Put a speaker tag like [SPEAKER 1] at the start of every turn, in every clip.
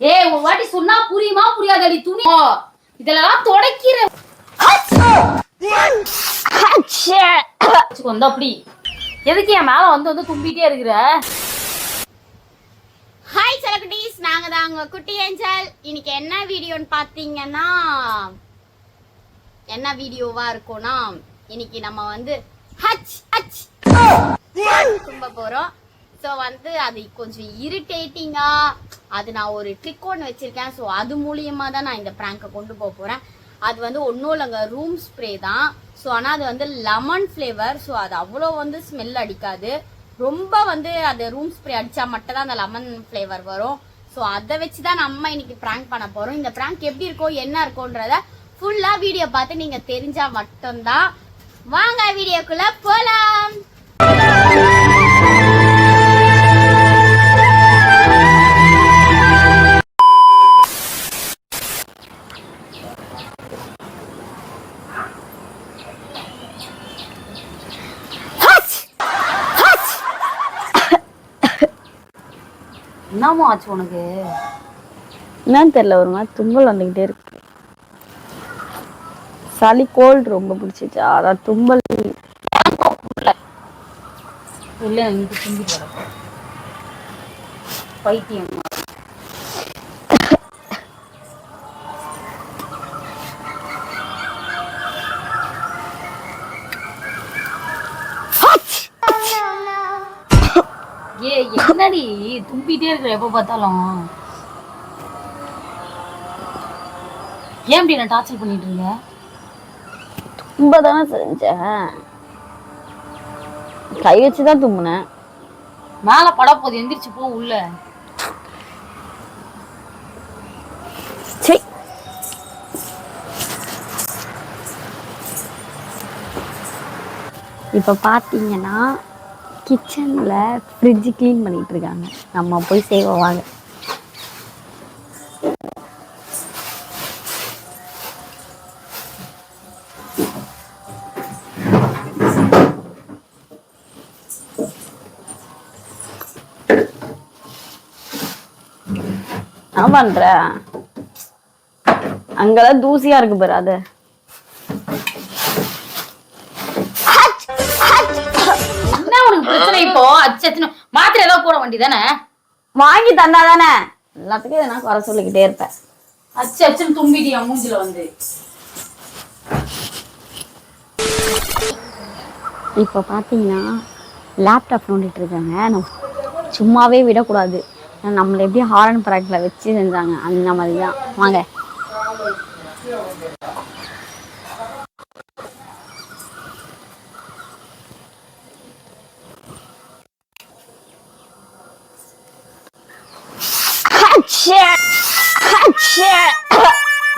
[SPEAKER 1] ஏய் ஒரு வாட்டி சொன்னா புரியுமா புரியாதடி துணி? இதெல்லாம் தொடக்கிற அப்படி எதுக்கு என் மேல வந்து வந்து தும்பிட்டே இருக்கிற?
[SPEAKER 2] ஹாய் செலகுட்டீஸ் நாங்க தான் உங்க குட்டி ஏஞ்சல். இன்னைக்கு என்ன வீடியோன்னு பாத்தீங்கன்னா என்ன வீடியோவா இருக்கும்னா இன்னைக்கு நம்ம வந்து ஹச் ஹச் தும்ப போறோம். ஸோ வந்து அது கொஞ்சம் இரிட்டேட்டிங்காக அது நான் ஒரு ட்ரிக் ஒன்று வச்சிருக்கேன். ஸோ அது மூலியமாக தான் நான் இந்த ப்ராங்கை கொண்டு போக போகிறேன் அது வந்து ஒன்றும் இல்லைங்க ரூம் ஸ்ப்ரே தான். ஸோ ஆனால் அது வந்து லெமன் ஃப்ளேவர் ஸோ அது அவ்வளோ வந்து ஸ்மெல் அடிக்காது. ரொம்ப வந்து அது ரூம் ஸ்ப்ரே அடித்தா மட்டும் தான் அந்த லெமன் ஃப்ளேவர் வரும். ஸோ அதை வச்சு தான் நம்ம இன்னைக்கு ப்ராங்க் பண்ண போகிறோம் இந்த ப்ராங்க் எப்படி இருக்கோ என்ன இருக்கோன்றத ஃபுல்லாக வீடியோ பார்த்து நீங்கள் தெரிஞ்சால் மட்டும்தான். வாங்க வீடியோக்குள்ளே போலாம்.
[SPEAKER 1] என்னமோ ஆச்சு உனக்கு?
[SPEAKER 3] என்னன்னு தெரியல ஒரு மாதிரி தும்பல் வந்துகிட்டே இருக்கு. சளி கோல்டு ரொம்ப பிடிச்சிச்சு. அதான் தும்பல்
[SPEAKER 1] இல்ல தும்பி பைத்தியம் ஏ என்னடி தும்பிட்டே இருக்கிற எப்ப பார்த்தாலும். ஏன் இப்படி நான் டார்ச்சர் பண்ணிட்டு இருக்க?
[SPEAKER 3] தும்ப தானே செஞ்சேன். கை வச்சு தான் தும்பினேன்.
[SPEAKER 1] மேல பட போகுது எந்திரிச்சு போ உள்ள.
[SPEAKER 3] சரி இப்போ பார்த்தீங்கன்னா கிச்சனில் ஃப்ரிட்ஜ் க்ளீன் பண்ணிட்டு இருக்காங்க நம்ம போய் செய்வோம் வாங்க. என்ன பண்ற அங்கெல்லாம் தூசியா இருக்கு பாரு அது.
[SPEAKER 1] பிரச்சனை இப்போ? அச்சத்தின மாத்திரை ஏதாவது போட வேண்டியதானே?
[SPEAKER 3] வாங்கி தந்தா தானே எல்லாத்துக்கும் எதனா குறை சொல்லிக்கிட்டே இருப்பேன்.
[SPEAKER 1] அச்சு அச்சுன்னு தும்பிட்டியா மூஞ்சில வந்து.
[SPEAKER 3] இப்போ பார்த்தீங்கன்னா லேப்டாப் நோண்டிட்டு இருக்காங்க. நம்ம சும்மாவே விடக்கூடாது. நம்மளை எப்படி ஹாரன் ப்ராக்டில் வச்சு செஞ்சாங்க. அந்த மாதிரி தான் வாங்க.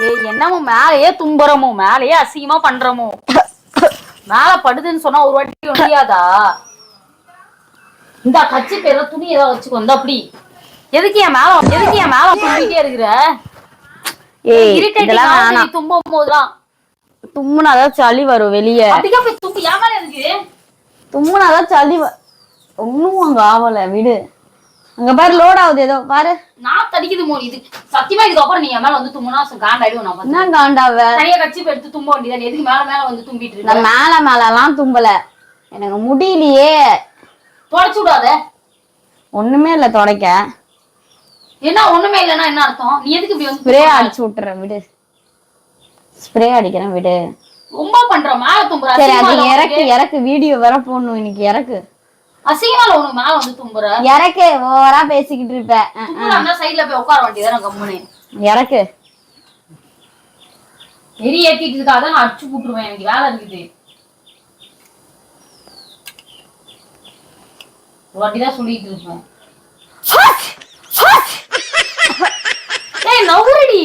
[SPEAKER 1] ஏய் என்னமோ மேலேயே தும்புறமோ மேலேயே அசிங்கமா பண்றமோ? மேல படுதுன்னு சொன்னா ஒரு வாட்டி முடியாதா இந்த கச்சி பேர்ல துணி ஏதாவது வச்சுக்கோ இந்த அப்படி எதுக்கு என் மேல எதுக்கு என் மேல தும்பிட்டே இருக்கிற?
[SPEAKER 3] இதெல்லாம் வேணாம்.
[SPEAKER 1] தும்பும் போதுதான்
[SPEAKER 3] தும்முனாதான் சளி வரும் வெளியே.
[SPEAKER 1] அப்படிக்கா போய் தும்பு. என் மேல இருக்கு
[SPEAKER 3] தும்முனாதான் சளி வ ஒன்றும் அங்கே ஆகலை விடு. அங்கே பாரு லோட் ஆகுது ஏதோ. பாரு.
[SPEAKER 1] நான் தடிக்குது மோ இது சத்தியமா இதுக்கு அப்புறம் நீ என் மேல வந்து தும்புனா காண்டாயிடும் நான்
[SPEAKER 3] என்ன காண்டாவ?
[SPEAKER 1] தனியா கச்சி போய் எடுத்து தும்ப வேண்டியது எதுக்கு மேல மேல வந்து தும்பிட்டு இருக்க?
[SPEAKER 3] நான் மேல மேலலாம் தும்பல. எனக்கு முடியலையே.
[SPEAKER 1] தொடச்சு விடாத.
[SPEAKER 3] ஒண்ணுமே இல்ல துடைக்க
[SPEAKER 1] என்ன ஒண்ணுமே இல்லைன்னா என்ன அர்த்தம்? நீ எதுக்கு இப்படி வந்து
[SPEAKER 3] ஸ்ப்ரே அடிச்சு விட்டுறேன் விடு. ஸ்ப்ரே அடிக்கிறேன் விடு.
[SPEAKER 1] ரொம்ப பண்ற மேல தும்புற.
[SPEAKER 3] சரி அது இறக்கு? இறக்கு வீடியோ வர போடணும் இன்னைக்கு இறக்கு.
[SPEAKER 1] அசிங்கமா இல்ல உனக்கு மேல வந்து தும்புற?
[SPEAKER 3] இறக்கு ஓவரா பேசிக்கிட்டு இருப்ப அஹ்,
[SPEAKER 1] தும்புற அந்த சைடுல போய் உட்கார வேண்டியதானே கம்முனு.
[SPEAKER 3] இறக்கு.
[SPEAKER 1] எரி ஏத்திட்டு இருக்காத நான் அடிச்சு போட்டுருவேன் எனக்கு வேலை இருக்குது. ஒரு வாட்டிதான் சொல்லிட்டு இருப்பேன் ஏய் நவுரடி.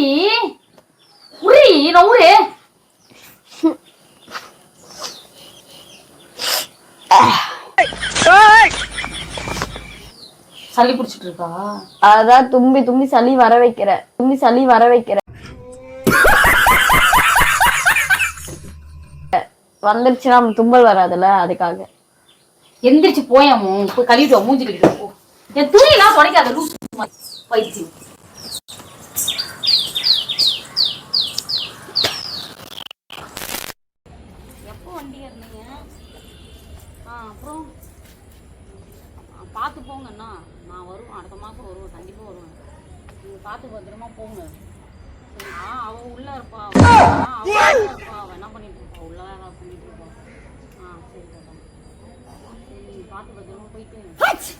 [SPEAKER 1] உரி நவுரு. சளி பிடிச்சிட்டு இருக்கா
[SPEAKER 3] அதான் தும்பி தும்பி சளி வர வைக்கிற. தும்பி சளி வர வைக்கிற. வந்துருச்சுன்னா தும்பல் வராதுல்ல அதுக்காக.
[SPEAKER 1] எந்திரிச்சு போயாமோ போய் கழுவிட்டு மூஞ்சி கழுவிட்டு போ. என் துணியெல்லாம் துடைக்காத லூசு பைத்தியம் எப்போ வண்டி ஏறினீங்க ஆ அப்புறம் ஆ, பார்த்து போங்கண்ணா நான் வருவேன் அடுத்த மாதம் வருவேன் கண்டிப்பாக வருவேன் நீங்கள் பார்த்து பத்திரமா போங்க. அவள் உள்ளே இருப்பா அவ உள்ளே இருப்பா அவள் என்ன பண்ணிட்டு இருப்பா? உள்ள பண்ணிட்டு இருப்பா. ஆ சரி பார்த்து பத்திரமா போயிட்டு.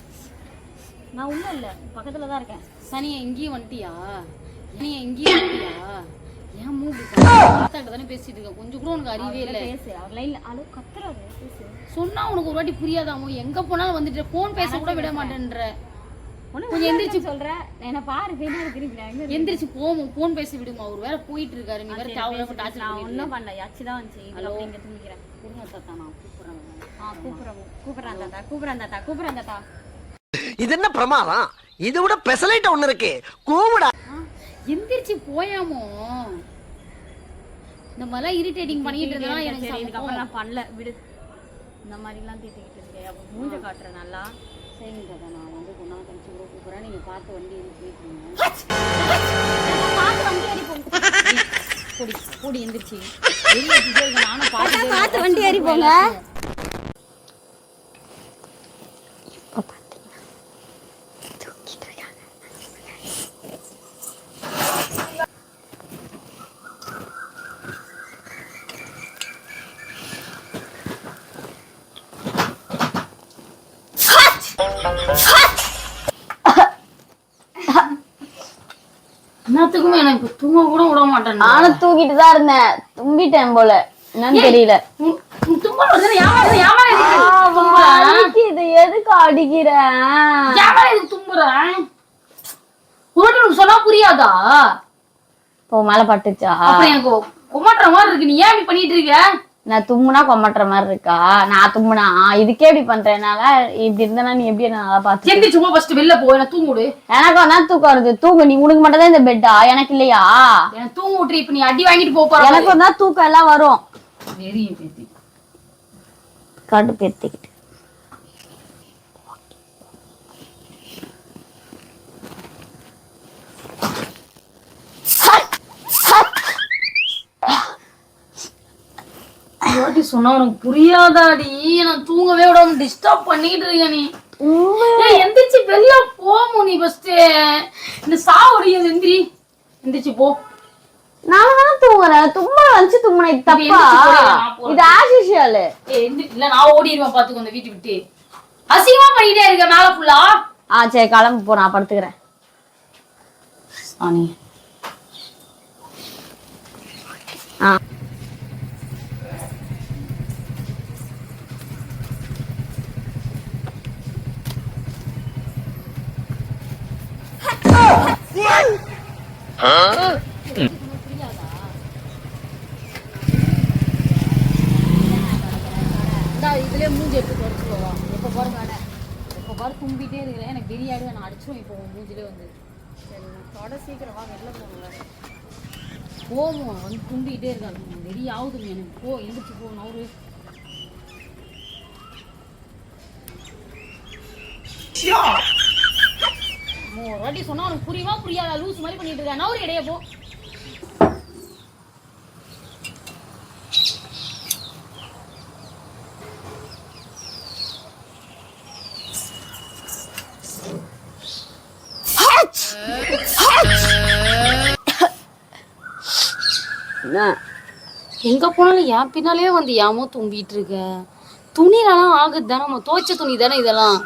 [SPEAKER 1] நான் உள்ள இல்லை பக்கத்தில் தான் இருக்கேன். சனியா இங்கேயும் வந்துட்டியா? சனியா இங்கேயும் வந்துட்டியா? ஏன் மூடு தாத்தாட்ட தானே பேசிட்டு இருக்க கொஞ்சம் கூட உனக்கு அறிவே இல்லை.
[SPEAKER 3] பேசு. அவர் லைன்ல அழு கத்துறாரு.
[SPEAKER 1] சொன்னா உனக்கு ஒரு வாட்டி புரியாதாமோ? எங்க போனாலும் வந்துட்டு போன் பேச கூட விட மாட்டேன்ற. கொஞ்சம் எந்திரிச்சு
[SPEAKER 3] சொல்ற? என்ன பாரு பின்னாடி திருப்பி எங்க
[SPEAKER 1] எந்திரிச்சு போவோம் போன் பேச விடுமா? அவர் வேற போயிட்டு இருக்காரு நீ வேற தேவையில்லாம டார்ச்சர்
[SPEAKER 3] நான் ஒன்றும் பண்ணல யாச்சு தான் வந்துச்சு. ஹலோ. இங்க தூங்கிக்கிறேன்.
[SPEAKER 1] இருக்க. தாத்தா நான் கூப்பிடுறேன்
[SPEAKER 3] ஆ கூப்பிடுறேன் கூப்பிடுறேன் தாத்தா கூப்பிடுறேன் தாத்தா கூப்பிடுறேன் தாத்தா.
[SPEAKER 4] இது என்ன பிரமாதம்? இதை விட பெசலைட் ஒண்ணு இருக்கு. கூவுடா.
[SPEAKER 1] எந்திரிச்சு போயாமோ? இந்த மாதிரிலாம் இரிட்டேட்டிங் பண்ணிட்டு இருந்தா எனக்கு
[SPEAKER 3] சரி இதுக்கப்புறம். நான் பண்ணல விடு. இந்த மாதிரிலாம் திட்டிக்கிட்டு இருக்கேன் அப்போ மூஞ்ச காட்டுறேன் நல்லா.
[SPEAKER 1] சரிங்க தாத்தா நான் வந்து கொண்டா கழிச்சு கூட கூப்பிடுறேன் நீங்க பார்த்து வண்டி எதுவும் போயிட்டு
[SPEAKER 3] பார்த்து வண்டி ஏறி போங்க.
[SPEAKER 1] கூடி கூடி எந்திரிச்சு. வெளியே வச்சுட்டே இருக்க நானும் பார்த்துட்டே இருக்கேன்.
[SPEAKER 3] பார்த்து வண்டி ஏறி போங்க.
[SPEAKER 1] என்னத்துக்குமே எனக்கு தூங்க கூட விட மாட்டேன்.
[SPEAKER 3] நானும் தூக்கிட்டு தான் இருந்தேன். தும்பிட்டேன் போல. என்னன்னு தெரியல. இது எதுக்கு? அடிக்கிறேன்
[SPEAKER 1] தும்புறேன் உனக்கு சொன்னா புரியாதா?
[SPEAKER 3] இப்போ மேல பட்டுச்சா?
[SPEAKER 1] எனக்கு குமாட்டுற மாதிரி இருக்கு. நீ ஏன் இப்படி பண்ணிட்டு இருக்க?
[SPEAKER 3] நான் தும்முனா கொமட்டுற மாதிரி இருக்கா? நான் தும்முனா இதுக்கே இப்படி பண்றேனால இப்படி இருந்தனா நீ எப்படி என்ன நல்லா பாத்து
[SPEAKER 1] சும்மா ஃபர்ஸ்ட் வெளில போ என்ன தூங்க விடு.
[SPEAKER 3] எனக்கு வந்தா தூக்கம் வருது. தூங்கு. நீ உனக்கு மட்டும் தான் இந்த பெட்டா எனக்கு இல்லையா?
[SPEAKER 1] என்ன தூங்க விட்டுரு. இப்ப நீ அடி வாங்கிட்டு போக போற
[SPEAKER 3] எனக்கு வந்தா தூக்கம் எல்லாம் வரும்.
[SPEAKER 1] வெறிய பேத்தி.
[SPEAKER 3] கடுப்பு எடுத்துக்கிட்டு
[SPEAKER 1] வாட்டி சொன்னா உனக்கு புரியாதாடி. நான் தூங்கவே விடாம டிஸ்டர்ப் பண்ணிட்டு இருக்க நீ. எந்திரிச்சு வெளில போமு நீ ஃபர்ஸ்ட் இந்த சாவடி எந்திரி. எந்திரிச்சு போ.
[SPEAKER 3] நான் தானே தூங்குறேன். தும்மல் வந்துச்சு தும்முன தப்பா. இது
[SPEAKER 1] எந்திரி இல்ல நான் ஓடிடுவேன் பாத்துக்கோ இந்த வீட்டு விட்டு. அசிங்கமா பண்ணிட்டே இருக்க மேல ஃபுல்லா
[SPEAKER 3] ஆ? சரி கிளம்பு போ நான் படுத்துக்கிறேன்.
[SPEAKER 1] சாணி
[SPEAKER 3] ஆ.
[SPEAKER 1] இதுலயே மூஞ்சி எடுத்து தொடச்சுக்கோவா எப்போ பாரு வேணே எப்போ பாரு தும்பிட்டே இருக்கிறேன். எனக்கு வெறியாடுவேன் நான் அடிச்சிருவேன் இப்போ உன் மூஞ்சிலே வந்து.
[SPEAKER 3] சரி தொட சீக்கிரம் வா வெளில போங்க.
[SPEAKER 1] போமோ வந்து தும்பிக்கிட்டே இருக்காது. வெறி எனக்கு. போ எந்திரிச்சு போ நவரு ஒரு வாட்டி சொன்னா உனக்கு புரியுமா புரியாதா? லூஸ் மாதிரி பண்ணிட்டு இருக்க? நவரு இடையே போ.
[SPEAKER 3] என்ன?
[SPEAKER 1] எங்க போனாலும் என் பின்னாலே வந்து ஏமோ தும்பிட்டு இருக்க. துணிலலாம் ஆகுது தானே நம்ம துவைச்ச துணி தானே இதெல்லாம்?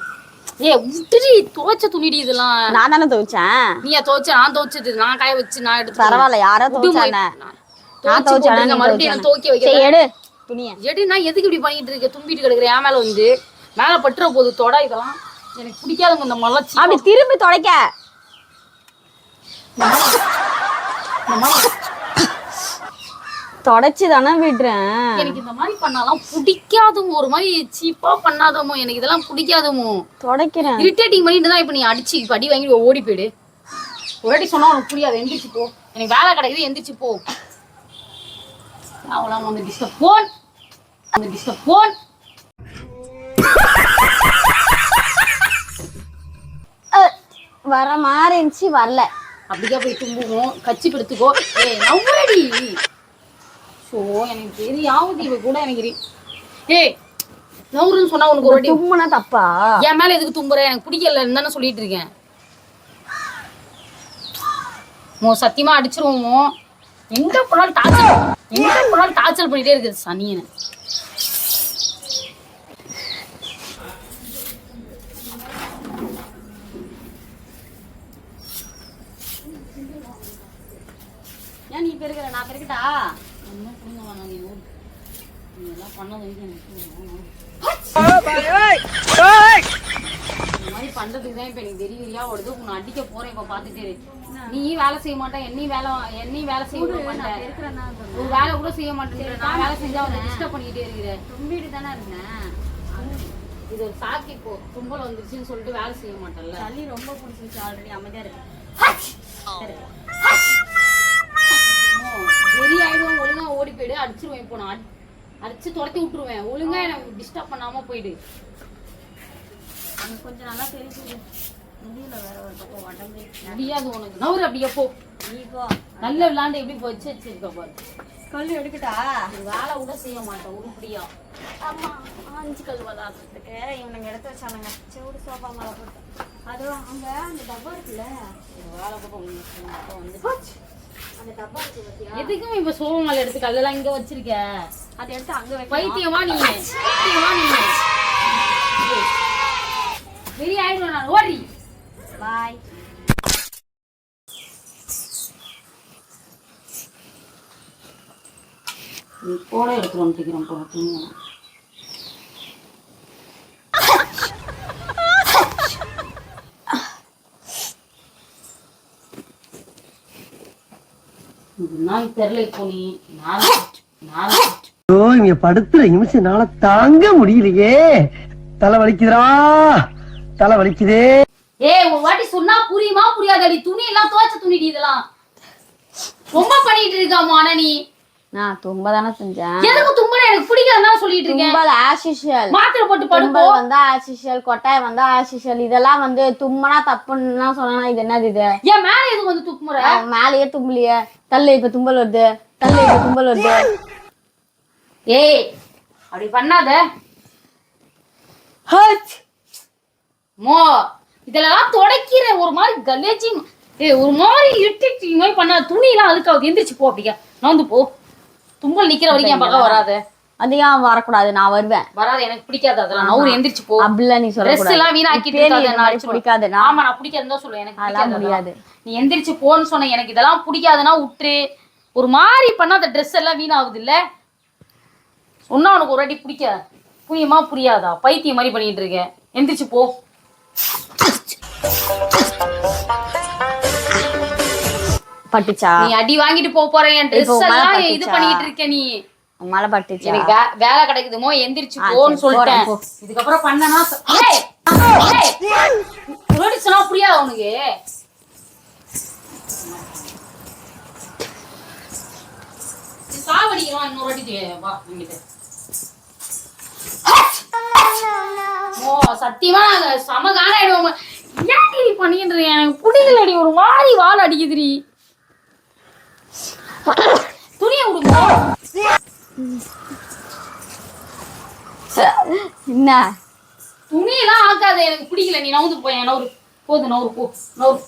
[SPEAKER 1] ஏ விட்டுடி துவைச்ச துணிடி இதெல்லாம்.
[SPEAKER 3] நான் தானே துவைச்சேன்.
[SPEAKER 1] நீயா துவைச்ச? நான் துவைச்சது. நான் காய வச்சு நான் எடுத்து
[SPEAKER 3] பரவாயில்ல யாரோ துவைச்சானே நான் துவைச்சேனா நீ
[SPEAKER 1] மறுபடியும் துவைக்க வைக்கிறேன்.
[SPEAKER 3] எடு. துணியை.
[SPEAKER 1] எடி நான் எதுக்கு இப்படி பண்ணிட்டு இருக்க தும்பிட்டு கிடக்குற என் மேல வந்து. மேல பட்டுற போது தொட இதெல்லாம் எனக்கு பிடிக்காதுங்க இந்த மலச்சி
[SPEAKER 3] அப்படி திரும்பி தொலைக்க தொடச்சு தானே விடுறேன்.
[SPEAKER 1] எனக்கு இந்த மாதிரி பண்ணாலாம் பிடிக்காதுமோ ஒரு மாதிரி சீப்பா பண்ணாதமோ எனக்கு இதெல்லாம் பிடிக்காதுமோ.
[SPEAKER 3] தொடக்கிறேன்.
[SPEAKER 1] இரிட்டேட்டிங் பண்ணிட்டு தான் இப்போ நீ அடிச்சு இப்போ அடி வாங்கி ஓடி போயிடு. ஒரு வாட்டி சொன்னா உனக்கு புரியாது எந்திரிச்சு போ. எனக்கு வேலை கிடைக்குது எந்திரிச்சு போ. அவளாம் வந்து டிஸ்டர்ப் போன் டிஸ்டர்ப் போன்
[SPEAKER 3] வர மாதிரி இருந்துச்சு வரல.
[SPEAKER 1] அப்படிக்கா போய் தும்புவோம் கச்சி படுத்துக்கோ ஏய் நவ்வடி ஸோ எனக்கு தெரியாவது இவ கூட எனக்கு ஏய் நவுருன்னு சொன்னா உனக்கு ஒரு
[SPEAKER 3] தும்முனா தப்பா?
[SPEAKER 1] என் மேல எதுக்கு தும்புற? எனக்கு பிடிக்கலன்னு தானே சொல்லிட்டு இருக்கேன். மோ சத்தியமா அடிச்சிருவோமோ எங்க போனாலும் டார்ச்சல் எங்க போனாலும் டார்ச்சல் பண்ணிட்டே இருக்குது சனியனை. ஏன் நீ பெருக்கிற நான் பெருக்கட்டா வேணாம் நீ ஊர் நீ எல்லாம் பண்ணது வரைக்கும் எனக்கு புரியும். இந்த மாதிரி பண்றதுக்கு தான் இப்ப எனக்கு தெரியா ஓடுது. உன்னை அடிக்க போறேன் இப்ப பாத்துட்டே. நீ வேலை செய்ய மாட்டேன் என்னையும் வேலை என்னையும் வேலை செய்ய விட மாட்டேன் ஒரு வேலை கூட செய்ய மாட்டேன் நான் வேலை செஞ்சா அவனை டிஸ்டர்ப் பண்ணிக்கிட்டே இருக்கிறேன் தும்பிட்டு தானே இருந்தேன். இது ஒரு சாக்கி போ தும்பல் வந்துருச்சுன்னு சொல்லிட்டு வேலை செய்ய மாட்டேன்ல. சளி ரொம்ப பிடிச்சிருச்சு ஆல்ரெடி அமைதியா இருக்கு போயிடு அடிச்சிருவேன் இப்போ நான். அடி- அடிச்சு துரத்தி விட்டுருவேன். ஒழுங்கா எனக்கு டிஸ்டர்ப் பண்ணாம போயிடு. எனக்கு கொஞ்சம் நல்லா முடியல வேற ஒரு பக்கம் உடம்பு. முடியாது உனக்கு. நவுறு அப்படியே போ. நல்ல விளாண்டு எப்படி வச்சு வச்சிருக்க பாரு.
[SPEAKER 3] கல் எடுக்கட்டா?
[SPEAKER 1] வேலை கூட செய்ய மாட்டேன் உருப்படியா.
[SPEAKER 3] ஆமா அஞ்சு கல் வதாத்துக்கு இவனுங்க எடுத்து வச்சானுங்க. செவுடு சோஃபா மேல போட்டு. அது அங்க அந்த டப்பா இருக்குல்ல?
[SPEAKER 1] வேலை கூட வந்து
[SPEAKER 3] பாத்தியா
[SPEAKER 1] எதுக்கும் இப்ப சோகமல் எடுத்து கல்லெல்லாம் இங்க வச்சிருக்க?
[SPEAKER 3] அதை எடுத்து அங்க வைக்க
[SPEAKER 1] பைத்தியமா நீ பைத்தியமா நீ வெறி ஆயிடுவேன் நான் ஓடி.
[SPEAKER 3] பாய்
[SPEAKER 1] நீ போட எடுத்துட்டு வந்துக்கிறேன் போ நான் தெரியல இப்போ நீ நான் நான்
[SPEAKER 4] ஐயோ இங்க படுத்துற நிமிஷம்னால தாங்க முடியலையே. தலை வலிக்குதுடா. தலை வலிக்குதே.
[SPEAKER 1] ஏய் ஒரு வாட்டி சொன்னா புரியுமா புரியாதடி? துணி எல்லாம் துவைச்ச துணிடி இதெல்லாம். ரொம்ப பண்ணிட்டு இருக்காமா ஆனா நீ.
[SPEAKER 3] நான் தும்ப தானே செஞ்சேன்.
[SPEAKER 1] எதுக்கு தும்பல? எனக்கு பிடிக்காதுன்னு சொல்லிட்டு இருக்கேன்.
[SPEAKER 3] தும்பல் ஆஸ் யூஷுவல்
[SPEAKER 1] மாத்திரை போட்டு படுப்போ
[SPEAKER 3] வந்தா ஆஸ் யூஷுவல் கொட்டாய் வந்தா ஆஸ் யூஷுவல் இதெல்லாம் வந்து தும்மனா தப்புன்னா சொன்னா இது என்னது இது?
[SPEAKER 1] ஏன் மேல எதுக்கு வந்து துப்புமுறை
[SPEAKER 3] அவன் மேலேயே தும்பலையே. தள்ளு இப்ப தும்பல் வருது. தள்ளு இப்ப தும்பல் வருது.
[SPEAKER 1] ஏய் அப்படி பண்ணாத. மோ இதெல்லாம் தொடக்கிற ஒரு மாதிரி கலேஜி ஏய் ஒரு மாதிரி இருட்டி மாதிரி பண்ணாத. துணி எல்லாம் அதுக்காவது எந்திரிச்சு போ அப்படியா. நான் வந்து போ. தும்பல் நிக்கிற வரைக்கும் என் பக்கம் வராத.
[SPEAKER 3] அது ஏன் வரக்கூடாது நான் வருவேன்.
[SPEAKER 1] வராது எனக்கு பிடிக்காது அதெல்லாம். நான் ஒரு எந்திரிச்சு போ.
[SPEAKER 3] அப்படிலாம் நீ
[SPEAKER 1] ட்ரெஸ்
[SPEAKER 3] சொல்ல
[SPEAKER 1] எல்லாம் வீணாக்கிட்டு நான்.
[SPEAKER 3] பிடிக்காதுன்னா
[SPEAKER 1] ஆமா நான் பிடிக்காதுன்னு தான் சொல்லுவேன். எனக்கு
[SPEAKER 3] அதெல்லாம்
[SPEAKER 1] பிடிக்காது
[SPEAKER 3] முடியாது.
[SPEAKER 1] நீ எந்திரிச்சு போன்னு சொன்ன எனக்கு இதெல்லாம் பிடிக்காதுன்னா விட்டுரு ஒரு மாதிரி பண்ணா அந்த ட்ரெஸ் எல்லாம் வீணாகுது இல்ல? சொன்னா உனக்கு ஒரு வாட்டி பிடிக்காது. புரியுமா புரியாதா? பைத்தியம் மாதிரி பண்ணிட்டு இருக்க. எந்திரிச்சு போ.
[SPEAKER 3] பட்டுச்சா?
[SPEAKER 1] நீ அடி வாங்கிட்டு போக போற என் ட்ரெஸ் எல்லாம் இது? பண்ணிட்டு இருக்க நீ.
[SPEAKER 3] மழை பட்டுச்சா?
[SPEAKER 1] எனக்கு வேலை கிடைக்குதுமோ எந்திரிச்சு போன்னு சொல்லிட்டேன்.
[SPEAKER 3] போறேன்.
[SPEAKER 1] இதுக்கப்புறம் பண்ணனா சொன்னா புரியாதா உனக்கு? நீ சாவடிக்கலாம் இன்னொரு வாட்டி தே- வா இங்கிட்டு ஓ சத்தியமா நாங்க செம காண ஆயிடுவோம் ஏன் நீ பண்ணிட்டு? எனக்கு பிடிக்கலடி ஒரு மாதிரி வால் அடிக்குதுடி. துணியை விடுங்க
[SPEAKER 3] என்ன?
[SPEAKER 1] துணியெல்லாம் ஆக்காத எனக்கு பிடிக்கல. நீ நவுந்து போய் நவுறு. போது நவுறு போ. நவுறு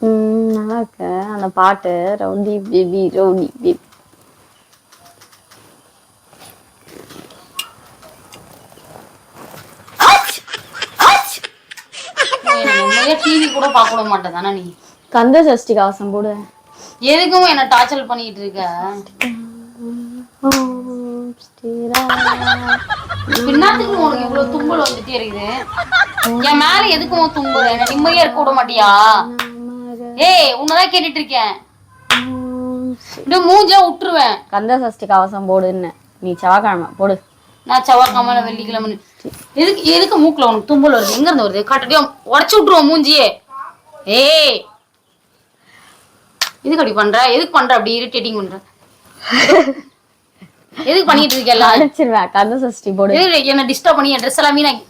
[SPEAKER 3] ம், நல்லா இருக்கு அந்த பாட்டு rowdy baby rowdy baby
[SPEAKER 1] TV கூட பார்க்க விட மாட்டேன் தானே நீ?
[SPEAKER 3] கந்த சஷ்டி கவசம் போடு.
[SPEAKER 1] எதுக்கும் என்ன டார்ச்சர் பண்ணிட்டு இருக்க? பின்னாத்துக்கு உனக்கு இவ்வளவு தும்பல் வந்துட்டே இருக்குது. என் மேல எதுக்கும் உன் தும்பல் என்ன நிம்மதியா இருக்க விட மாட்டியா? ஏய் உன்னதான் கேட்டுட்டு இருக்கேன் இப்படியே மூஞ்சா விட்டுருவேன்
[SPEAKER 3] கந்த சஷ்டி கவசம் போடுன்னு நீ செவ்வாய்க்கிழமை போடு.
[SPEAKER 1] நான் செவ்வாய்க்கிழமை வெள்ளிக்கிழமை எதுக்கு எதுக்கு மூக்குல உனக்கு தும்பல் வருது? எங்க இருந்து வருது காட்டடியும் உடச்சு விட்டுருவோம் மூஞ்சியே. ஏய். எதுக்கு அப்படி பண்ற? எதுக்கு பண்ற? அப்படி இரிட்டேட்டிங் பண்ற. எதுக்கு பண்ணிட்டு இருக்கல
[SPEAKER 3] அடிச்சிருவேன். கந்த சஷ்டி போடு.
[SPEAKER 1] என்ன டிஸ்டர்ப் பண்ணி? என் ட்ரெஸ் எல்லாமே நான்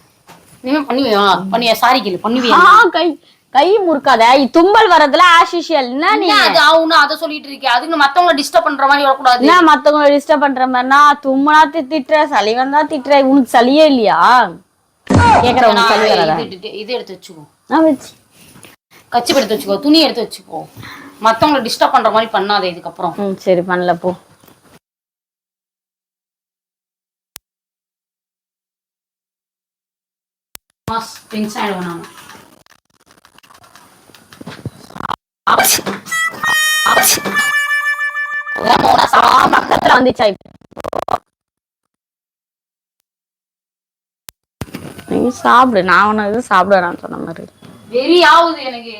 [SPEAKER 1] இனிமே பண்ணுவியா? பண்ணியா? சாரி கேளு. பண்ணுவியா?
[SPEAKER 3] கை கை முறுக்காத. தும்பல் வரதுல ஆஷிஷியல் என்ன நீ?
[SPEAKER 1] அது? ஆகும்னு அதை சொல்லிட்டு இருக்கேன் அதுக்கு மத்தவங்கள டிஸ்டர்ப் பண்ற மாதிரி வரக்கூடாது.
[SPEAKER 3] என்ன மத்தவங்கள டிஸ்டர்ப் பண்ற மாதிரினா தும்மனா திட்டுற சளி வந்தா திட்டுற. உனக்கு சளியே இல்லையா? கேக்குற உனக்கு சளி வராதா?
[SPEAKER 1] இது எடுத்து வச்சுக்கோ.
[SPEAKER 3] நான் வச்சு?
[SPEAKER 1] கச்சி எடுத்து வச்சுக்கோ. துணி எடுத்து வச்சுக்கோ. மத்தவங்கள டிஸ்டர்ப் பண்ற மாதிரி பண்ணாத இதுக்கப்புறம்.
[SPEAKER 3] ம் சரி பண்ணல போ.
[SPEAKER 1] மாஸ் டென்ஷன் ஆயிடுவேன் நாம
[SPEAKER 3] பக்கத்துல வந்துச்சா இப்ப? நீ சாப்பிடு நான் எதுவும் சாப்பிடுறேன் சொன்ன மாதிரி
[SPEAKER 1] வெறி ஆகுது எனக்கு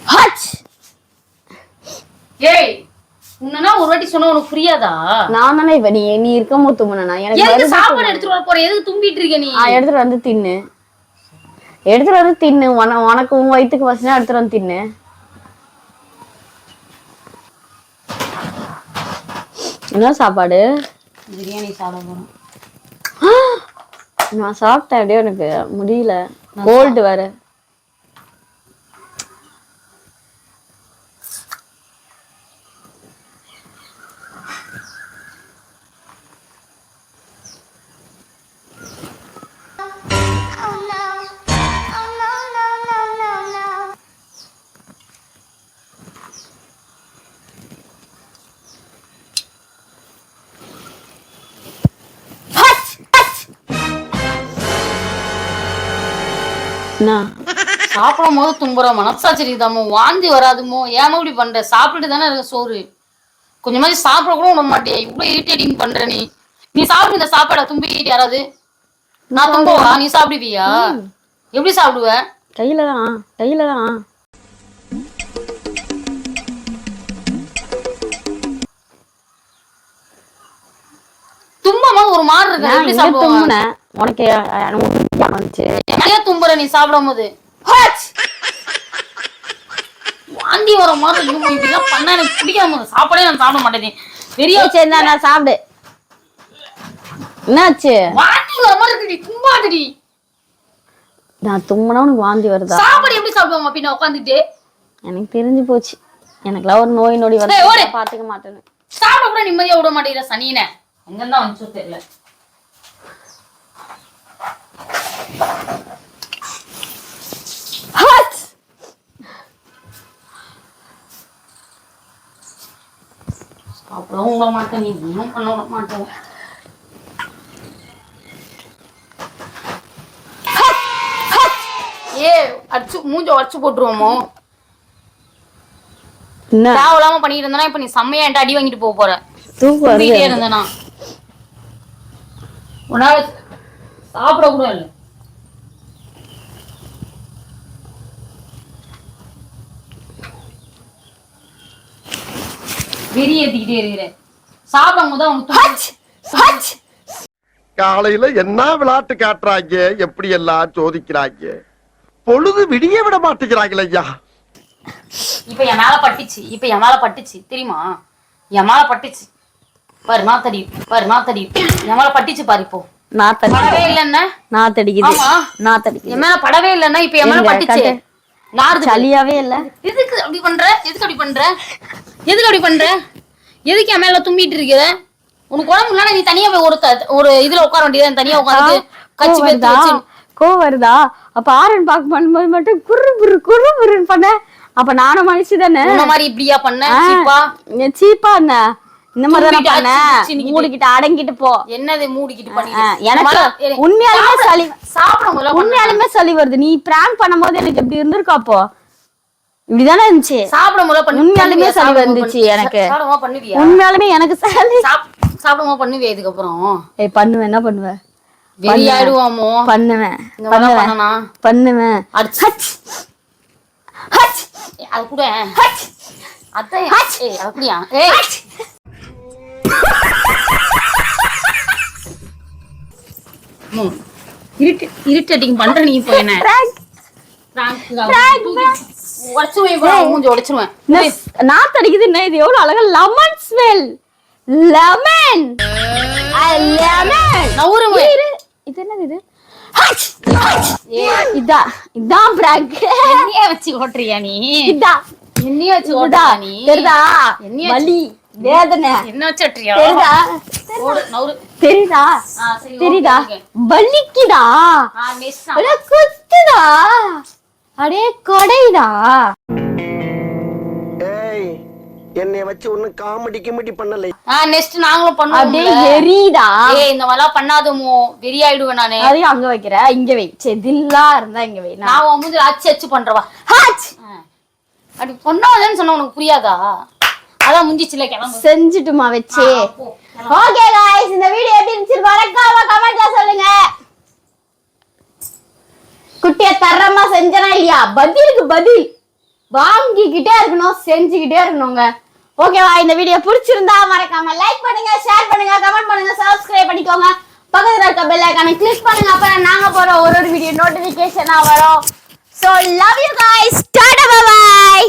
[SPEAKER 3] ஹச்!
[SPEAKER 1] ஏய் உன்னா ஒரு வாட்டி சொன்னா உனக்கு புரியாதா
[SPEAKER 3] நான் தானே இப்ப நீ நீ இருக்கும் போது தும்முனா எனக்கு
[SPEAKER 1] சாப்பாடு. எடுத்துட்டு வர போற எதுக்கு தும்பிட்டு இருக்க நீ
[SPEAKER 3] எடுத்துட்டு வந்து தின்னு எடுத்துட்டு வந்து தின்னு. உன- உனக்கு உன் வயித்துக்கு வசனா எடுத்துட்டு வந்து தின்னு. என்ன சாப்பாடு?
[SPEAKER 1] பிரியாணி சாப்பிட போறோம்.
[SPEAKER 3] நான் சாப்பிட்டேன் அப்படியே எனக்கு முடியல. கோல்டு வேற. என்ன
[SPEAKER 1] சாப்பிடும் போது தும்புற மனசாட்சி இருக்குதாமோ? வாந்தி வராதுமோ? ஏமா இப்படி பண்ற? சாப்பிட்டு தானே இருக்க சோறு. கொஞ்சமாதிரி சாப்பிட கூட விட மாட்டியா. இவ்வளவு இரிட்டேட்டிங் பண்ற நீ. நீ சாப்பிடு இந்த சாப்பாடை தும்பிக்கிட்டு யாராவது. நான் தும்புவா? நீ சாப்பிடுவியா? எப்படி சாப்பிடுவ?
[SPEAKER 3] கையில தான் கையில தான்
[SPEAKER 1] தும்பாம ஒரு மாதிரி இருக்கு? எப்படி சாப்பிடுவேன்
[SPEAKER 3] உனக்கு வந்துச்சு.
[SPEAKER 1] தும்புற நீ சாப்பிடும் போது வாந்தி வர மாதிரி இருக்கும்? இப்படிலாம் பண்ணா எனக்கு பிடிக்காம. சாப்பாடே நான் சாப்பிட மாட்டேன். பெரிய
[SPEAKER 3] சரி நான் சாப்பிடு. என்னாச்சு?
[SPEAKER 1] வாந்தி வர மாதிரி இருக்குடி. தும்பாதுடி.
[SPEAKER 3] நான் தும்முனா உனக்கு வாந்தி வருதா?
[SPEAKER 1] சாப்பாடு எப்படி சாப்பிடுவாங்க? பின்ன உட்காந்துட்டு
[SPEAKER 3] எனக்கு தெரிஞ்சு போச்சு. எனக்குலாம் ஒரு நோய் நொடி வந்து
[SPEAKER 1] ஓடு.
[SPEAKER 3] பாத்துக்க மாட்டேன்னு.
[SPEAKER 1] சாப்பிட கூட நிம்மதியா விட மாட்டேங்கிற சனியனை. எங்கதான் வந்துச்சோ தெரியல. சாப்பிடவும் விட மாட்டேன் நீ ஒன்றும் பண்ண விட மாட்டேன். ஏ அடிச்சு மூஞ்ச உடச்சு போட்டுருவோமோ? தேவையில்லாம பண்ணிட்டு இருந்தனா இப்ப நீ செம்மையா என்கிட்ட அடி வாங்கிட்டு போக போற. தூங்கிட்டே இருந்தனா. உன்னால சாப்பிட கூட இல்ல. அவனுக்கு
[SPEAKER 5] காலையில என்ன விளையாட்டு காட்டுறாங்க? எப்படி எல்லாம் சோதிக்கிறாங்க? பொழுது விடிய விட மாட்டேங்கிறாங்களே ஐயா.
[SPEAKER 1] இப்ப என் மேல பட்டுச்சு. இப்ப என் மேல பட்டுச்சு. தெரியுமா? என் மேல பட்டுச்சு. பாரு நாத்தடி. பாரு நாத்தடி. என் மேல பட்டுச்சு பாரு இப்போ.
[SPEAKER 3] நான் தடி
[SPEAKER 1] படவே இல்லைன்னா
[SPEAKER 3] நான் தடிக்குது
[SPEAKER 1] ஆமா.
[SPEAKER 3] நான் தடிக்குது
[SPEAKER 1] என் மேல படவே இல்லைன்னா இப்ப என் மேல? பட்டுச்சு.
[SPEAKER 3] கட்டு.
[SPEAKER 1] நாறுது.
[SPEAKER 3] சளியாவே இல்ல.
[SPEAKER 1] எதுக்கு அப்படி பண்ற? எதுக்கு அப்படி பண்ற? எதுக்கு அப்படி பண்ற? எதுக்கு என் மேல தும்பிட்டு இருக்கிற உனக்கு உடம்பு இல்லைன்னா நீ தனியா போய் ஒரு ஒரு இதுல உட்கார வேண்டியது தனியா உட்காந்து கச்சி
[SPEAKER 3] வருதா? கோவம் வருதா? அப்ப ஆரன் பாக் பண்ணும்போது மட்டும் குரு புரு குரு புருன்னு பண்ண. அப்ப நானும் மனுஷி தானே?
[SPEAKER 1] உன்ன மாதிரி இப்படியா பண்ண? சீப்பா?
[SPEAKER 3] சீப்பா என்ன? இந்த மாதிரி பண்ண. மூடிக்கிட்டு அடங்கிட்டு போ.
[SPEAKER 1] என்னது மூடிக்கிட்டு
[SPEAKER 3] எனக்கு உண்மையாலுமே சளி
[SPEAKER 1] சாப்பிடும் போது
[SPEAKER 3] உண்மையாலுமே சளி வருது. நீ பிராங்க் பண்ணும்போது எனக்கு எப்படி இருந்திருக்கா அப்போ? இப்படிதானே இருந்துச்சு.
[SPEAKER 1] சாப்பிடும் போது
[SPEAKER 3] உண்மையாலுமே? சளி வந்துச்சு எனக்கு. உண்மையாலுமே எனக்கு சளி.
[SPEAKER 1] சாப் சாப்பிடும் பண்ணுவியா இதுக்கப்புறம்?
[SPEAKER 3] ஏய் பண்ணுவேன். என்ன பண்ணுவேன்
[SPEAKER 1] வெறி ஆயிடுவாமோ?
[SPEAKER 3] பண்ணுவேன். பண்ணுவேன். பண்ணுவேன்.
[SPEAKER 1] அது கூட. அத்தை கூடயா ஏய் இருட்டு இருட்டடிங் பண்ற நீ போய் என்ன? உடச்சுவேன் மூஞ்சி உடச்சிருவேன்
[SPEAKER 3] நாத்து அடிக்குது என்ன இது எவ்வளவு அழகா லெமன் ஸ்மெல் லெமன் லெமன்
[SPEAKER 1] நவுறுமே
[SPEAKER 3] இது என்னது இது ஹச்! ஹச்! இதான் இதான் பிராங்க்
[SPEAKER 1] என்னைய வச்சு ஓட்டுறியா நீ
[SPEAKER 3] இதான்
[SPEAKER 1] என்னைய வச்சு ஓட்டுறா நீ
[SPEAKER 3] தெரியுதா
[SPEAKER 1] என்னைய
[SPEAKER 3] வலி வேதனை
[SPEAKER 1] என்ன வச்சு ஓட்டுறியா
[SPEAKER 3] தெரியுதா தெரியுதா. வலிக்குதா குத்துதா அடே கொடைதா
[SPEAKER 4] ஏய் என்னைய வச்சு ஒண்ணும் காமெடி கிமெடி பண்ணல
[SPEAKER 1] ஆ, next நாங்களும்
[SPEAKER 3] அப்படியே
[SPEAKER 1] பண்ணுவோம்
[SPEAKER 3] எரியுதா
[SPEAKER 1] ஏய் இந்த மாதிரிலாம் பண்ணாதமோ வெறி ஆயிடுவேன் நானு
[SPEAKER 3] அதையும் அங்க வைக்கிற இங்க வை சரி தில்லா இருந்தா இங்க வை நான்
[SPEAKER 1] நான் உன் மூஞ்சில அச்சு அச்சு பண்றவா
[SPEAKER 3] ஹாச்!
[SPEAKER 1] அப்படி பண்ணாதேன்னு சொன்னா உனக்கு புரியாதா அதான் முஞ்சிச்சுல கிளம்பு
[SPEAKER 3] செஞ்சுட்டுமா வச்சு
[SPEAKER 1] ஆ, போ.
[SPEAKER 3] ஓகே गाइस இந்த வீடியோ எப்படி இருந்துச்சு மறக்காம கமெண்ட்ல சொல்லுங்க குட்டிய தரமா செஞ்சனா இல்லையா? பதிலுக்கு பதில். வாங்கிக்கிட்டே இருக்கணும் செஞ்சுக்கிட்டே இருக்கணுங்க. ஓகேவா? இந்த வீடியோ பிடிச்சிருந்தா மறக்காம லைக் பண்ணுங்க ஷேர் பண்ணுங்க கமெண்ட் பண்ணுங்க சப்ஸ்கிரைப் பண்ணிக்கோங்க. பக்கத்துல இருக்க பெல் ஐக்கானை கிளிக் பண்ணுங்க அப்புறம் நாங்க போற ஒரு ஒரு வீடியோ நோட்டிபிகேஷனா வரும். So love you guys tata bye